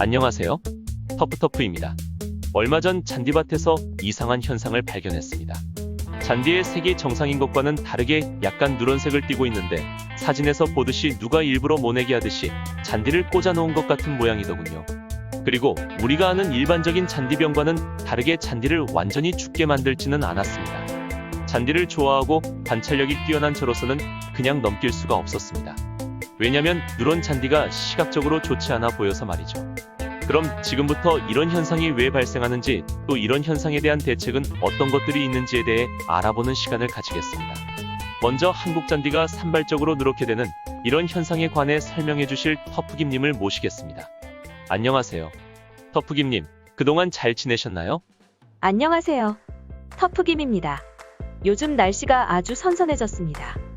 안녕하세요. 터프터프입니다. 얼마 전 잔디밭에서 이상한 현상을 발견했습니다. 잔디의 색이 정상인 것과는 다르게 약간 누런색을 띠고 있는데 사진에서 보듯이 누가 일부러 모내기 하듯이 잔디를 꽂아 놓은 것 같은 모양이더군요. 그리고 우리가 아는 일반적인 잔디병과는 다르게 잔디를 완전히 죽게 만들지는 않았습니다. 잔디를 좋아하고 관찰력이 뛰어난 저로서는 그냥 넘길 수가 없었습니다. 왜냐면 누런 잔디가 시각적으로 좋지 않아 보여서 말이죠. 그럼 지금부터 이런 현상이 왜 발생하는지 또 이런 현상에 대한 대책은 어떤 것들이 있는지에 대해 알아보는 시간을 가지겠습니다. 먼저 한국 잔디가 산발적으로 누렇게 되는 이런 현상에 관해 설명해 주실 터프김님을 모시겠습니다. 안녕하세요. 터프김님, 그동안 잘 지내셨나요? 안녕하세요. 터프김입니다. 요즘 날씨가 아주 선선해졌습니다.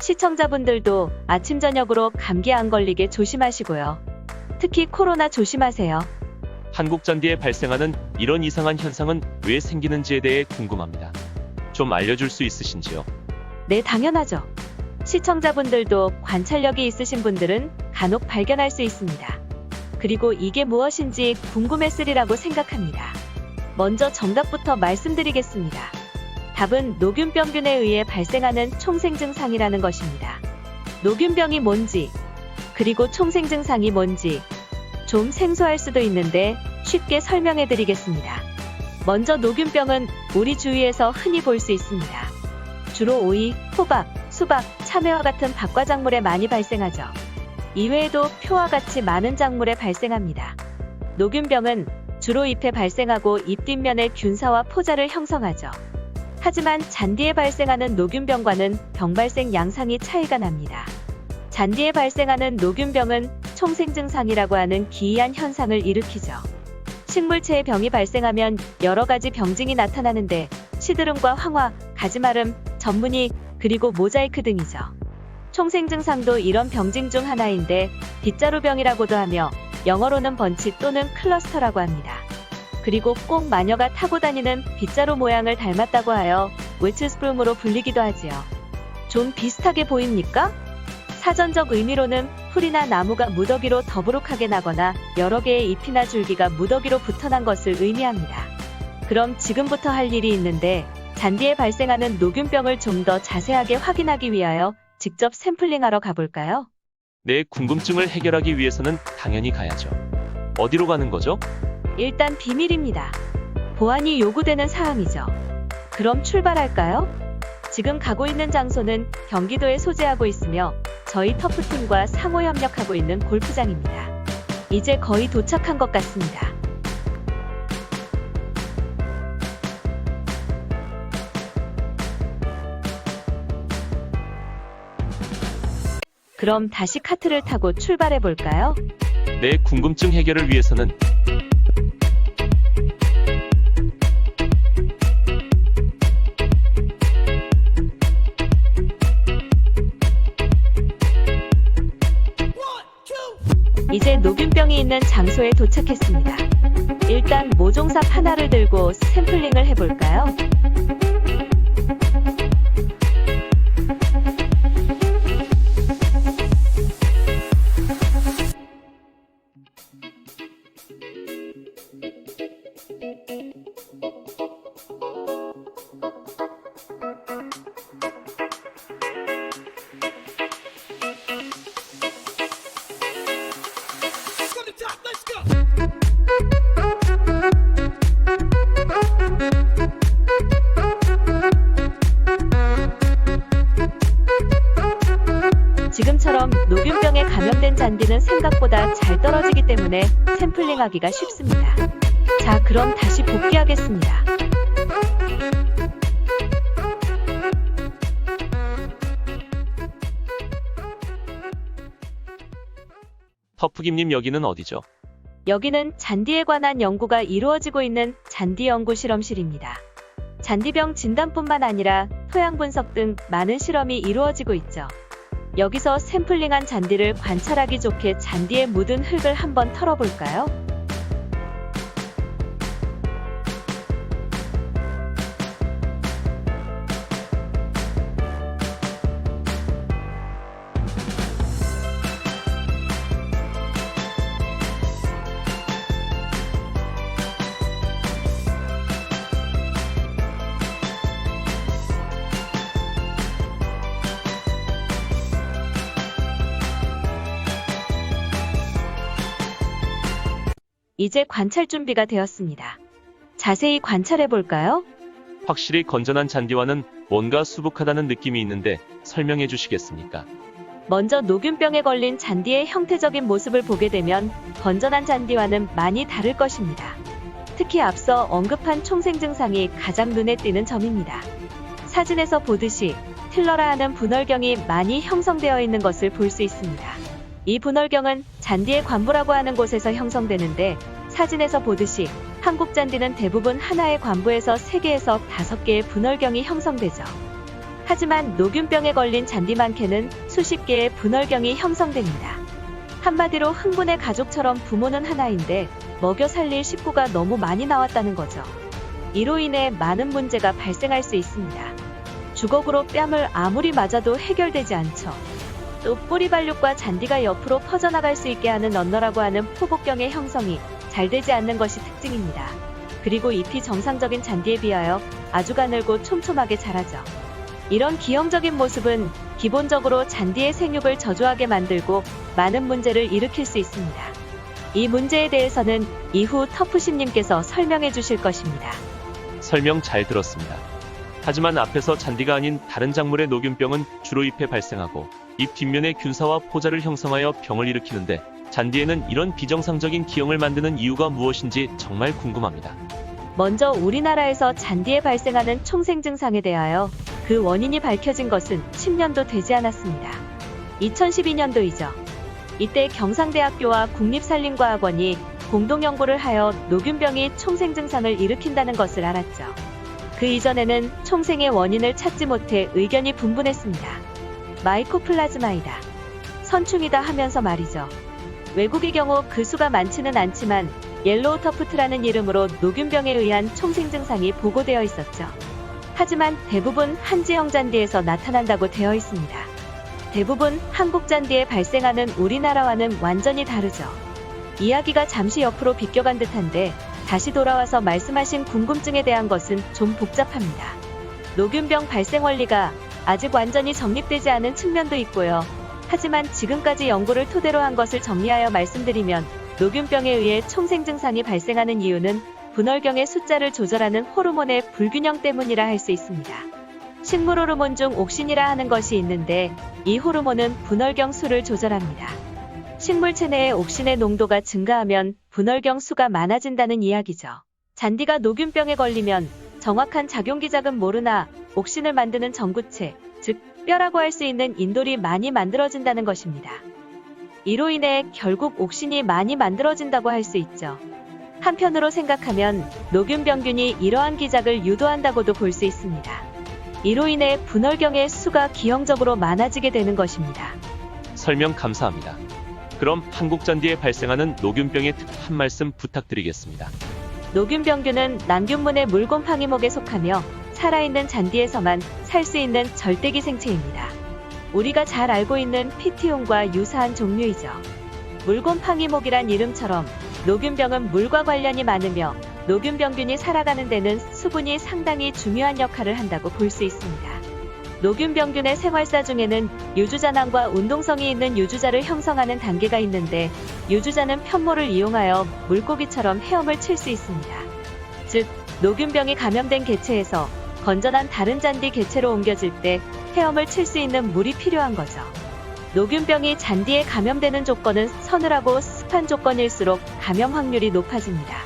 시청자분들도 아침 저녁으로 감기 안 걸리게 조심하시고요. 특히 코로나 조심하세요. 한국 잔디에 발생하는 이런 이상한 현상은 왜 생기는지에 대해 궁금합니다. 좀 알려줄 수 있으신지요? 네, 당연하죠. 시청자분들도 관찰력이 있으신 분들은 간혹 발견할 수 있습니다. 그리고 이게 무엇인지 궁금했으리라고 생각합니다. 먼저 정답부터 말씀드리겠습니다. 답은 녹균병균에 의해 발생하는 총생증상이라는 것입니다. 녹균병이 뭔지, 그리고 총생증상이 뭔지 좀 생소할 수도 있는데 쉽게 설명해 드리겠습니다. 먼저 녹균병은 우리 주위에서 흔히 볼 수 있습니다. 주로 오이, 호박, 수박, 참외와 같은 박과작물에 많이 발생하죠. 이외에도 표와 같이 많은 작물에 발생합니다. 녹균병은 주로 잎에 발생하고 잎 뒷면에 균사와 포자를 형성하죠. 하지만 잔디에 발생하는 녹균병과는 병 발생 양상이 차이가 납니다. 잔디에 발생하는 녹균병은 총생 증상이라고 하는 기이한 현상을 일으키죠. 식물체의 병이 발생하면 여러 가지 병증이 나타나는데 시드름과 황화, 가지마름, 전문이, 그리고 모자이크 등이죠. 총생 증상도 이런 병증 중 하나인데 빗자루병이라고도 하며 영어로는 번치 또는 클러스터라고 합니다. 그리고 꼭 마녀가 타고 다니는 빗자루 모양을 닮았다고 하여 웨츠스프룸으로 불리기도 하지요. 좀 비슷하게 보입니까? 사전적 의미로는 풀이나 나무가 무더기로 더부룩하게 나거나 여러 개의 잎이나 줄기가 무더기로 붙어난 것을 의미합니다. 그럼 지금부터 할 일이 있는데 잔디에 발생하는 녹균병을 좀 더 자세하게 확인하기 위하여 직접 샘플링하러 가볼까요? 내 궁금증을 해결하기 위해서는 당연히 가야죠. 어디로 가는 거죠? 일단 비밀입니다. 보안이 요구되는 사항이죠. 그럼 출발할까요? 지금 가고 있는 장소는 경기도에 소재하고 있으며 저희 터프팀과 상호 협력하고 있는 골프장입니다. 이제 거의 도착한 것 같습니다. 그럼 다시 카트를 타고 출발해 볼까요? 내 궁금증 해결을 위해서는 이제 녹균병이 있는 장소에 도착했습니다. 일단 모종삽 하나를 들고 샘플링을 해볼까요? 지금처럼 녹균병에 감염된 잔디는 생각보다 잘 떨어지기 때문에 샘플링하기가 쉽습니다. 자, 그럼 다시 복귀하겠습니다. 터프김님 여기는 어디죠? 여기는 잔디에 관한 연구가 이루어지고 있는 잔디 연구 실험실입니다. 잔디병 진단뿐만 아니라 토양 분석 등 많은 실험이 이루어지고 있죠. 여기서 샘플링한 잔디를 관찰하기 좋게 잔디에 묻은 흙을 한번 털어볼까요? 이제 관찰 준비가 되었습니다. 자세히 관찰해 볼까요? 확실히 건전한 잔디와는 뭔가 수북하다는 느낌이 있는데 설명해 주시겠습니까? 먼저 녹균병에 걸린 잔디의 형태적인 모습을 보게 되면 건전한 잔디와는 많이 다를 것입니다. 특히 앞서 언급한 총생 증상이 가장 눈에 띄는 점입니다. 사진에서 보듯이 틸러라 하는 분월경이 많이 형성되어 있는 것을 볼 수 있습니다. 이 분월경은 잔디의 관부라고 하는 곳에서 형성되는데 사진에서 보듯이 한국 잔디는 대부분 하나의 관부에서 3개에서 5개의 분월경이 형성되죠. 하지만 녹균병에 걸린 잔디 많게는 수십 개의 분월경이 형성됩니다. 한마디로 흥분의 가족처럼 부모는 하나인데 먹여 살릴 식구가 너무 많이 나왔다는 거죠. 이로 인해 많은 문제가 발생할 수 있습니다. 주걱으로 뺨을 아무리 맞아도 해결되지 않죠. 또 뿌리 발육과 잔디가 옆으로 퍼져나갈 수 있게 하는 런너라고 하는 포복경의 형성이 잘 되지 않는 것이 특징입니다. 그리고 잎이 정상적인 잔디에 비하여 아주 가늘고 촘촘하게 자라죠. 이런 기형적인 모습은 기본적으로 잔디의 생육을 저조하게 만들고 많은 문제를 일으킬 수 있습니다. 이 문제에 대해서는 이후 터프심님께서 설명해 주실 것입니다. 설명 잘 들었습니다. 하지만 앞에서 잔디가 아닌 다른 작물의 녹균병은 주로 잎에 발생하고 잎 뒷면에 균사와 포자를 형성하여 병을 일으키는데 잔디에는 이런 비정상적인 기형을 만드는 이유가 무엇인지 정말 궁금합니다. 먼저 우리나라에서 잔디에 발생하는 총생 증상에 대하여 그 원인이 밝혀진 것은 10년도 되지 않았습니다. 2012년도이죠. 이때 경상대학교와 국립산림과학원이 공동 연구를 하여 녹균병이 총생 증상을 일으킨다는 것을 알았죠. 그 이전에는 총생의 원인을 찾지 못해 의견이 분분했습니다. 마이코플라즈마이다. 선충이다 하면서 말이죠. 외국의 경우 그 수가 많지는 않지만 옐로우 터프트라는 이름으로 녹균병에 의한 총생 증상이 보고되어 있었죠. 하지만 대부분 한지형 잔디에서 나타난다고 되어 있습니다. 대부분 한국 잔디에 발생하는 우리나라와는 완전히 다르죠. 이야기가 잠시 옆으로 비껴간 듯한데 다시 돌아와서 말씀하신 궁금증에 대한 것은 좀 복잡합니다. 녹균병 발생 원리가 아직 완전히 정립되지 않은 측면도 있고요. 하지만 지금까지 연구를 토대로 한 것을 정리하여 말씀드리면 녹균병에 의해 총생 증상이 발생하는 이유는 분월경의 숫자를 조절하는 호르몬의 불균형 때문이라 할 수 있습니다. 식물 호르몬 중 옥신이라 하는 것이 있는데 이 호르몬은 분월경 수를 조절합니다. 식물 체 내의 옥신의 농도가 증가하면 분월경 수가 많아진다는 이야기죠. 잔디가 녹균병에 걸리면 정확한 작용 기작은 모르나 옥신을 만드는 전구체, 즉 뼈라고 할 수 있는 인돌이 많이 만들어진다는 것입니다. 이로 인해 결국 옥신이 많이 만들어진다고 할 수 있죠. 한편으로 생각하면 녹균병균이 이러한 기작을 유도한다고도 볼 수 있습니다. 이로 인해 분월경의 수가 기형적으로 많아지게 되는 것입니다. 설명 감사합니다. 그럼 한국 잔디에 발생하는 녹균병의 특 한 말씀 부탁드리겠습니다. 녹균병균은 난균문의 물곰팡이목에 속하며 살아있는 잔디에서만 살 수 있는 절대기 생체입니다. 우리가 잘 알고 있는 피티온과 유사한 종류이죠. 물곰팡이목이란 이름처럼 녹균병은 물과 관련이 많으며 녹균병균이 살아가는 데는 수분이 상당히 중요한 역할을 한다고 볼 수 있습니다. 녹균병균의 생활사 중에는 유주자낭과 운동성이 있는 유주자를 형성하는 단계가 있는데 유주자는 편모를 이용하여 물고기처럼 헤엄을 칠 수 있습니다. 즉, 녹균병이 감염된 개체에서 건전한 다른 잔디 개체로 옮겨질 때 헤엄을 칠 수 있는 물이 필요한 거죠. 녹균병이 잔디에 감염되는 조건은 서늘하고 습한 조건일수록 감염 확률이 높아집니다.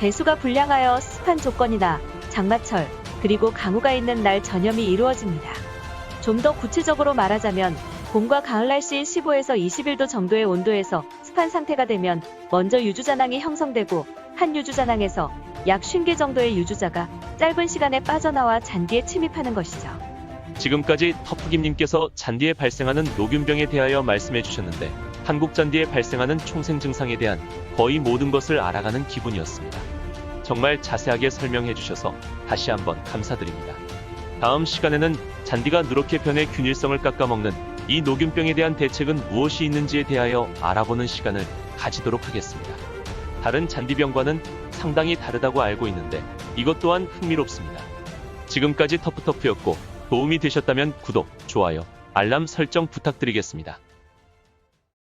배수가 불량하여 습한 조건이나 장마철, 그리고 강우가 있는 날 전염이 이루어집니다. 좀 더 구체적으로 말하자면 봄과 가을 날씨 15에서 21도 정도의 온도에서 습한 상태가 되면 먼저 유주자낭이 형성되고 한 유주자낭에서 약 50개 정도의 유주자가 짧은 시간에 빠져나와 잔디에 침입하는 것이죠. 지금까지 터프김님께서 잔디에 발생하는 녹균병에 대하여 말씀해 주셨는데 한국 잔디에 발생하는 총생 증상에 대한 거의 모든 것을 알아가는 기분이었습니다. 정말 자세하게 설명해 주셔서 다시 한번 감사드립니다. 다음 시간에는 잔디가 누렇게 변해 균일성을 깎아먹는 이 녹균병에 대한 대책은 무엇이 있는지에 대하여 알아보는 시간을 가지도록 하겠습니다. 다른 잔디병과는 상당히 다르다고 알고 있는데 이것 또한 흥미롭습니다. 지금까지 터프터프였고 도움이 되셨다면 구독, 좋아요, 알람 설정 부탁드리겠습니다.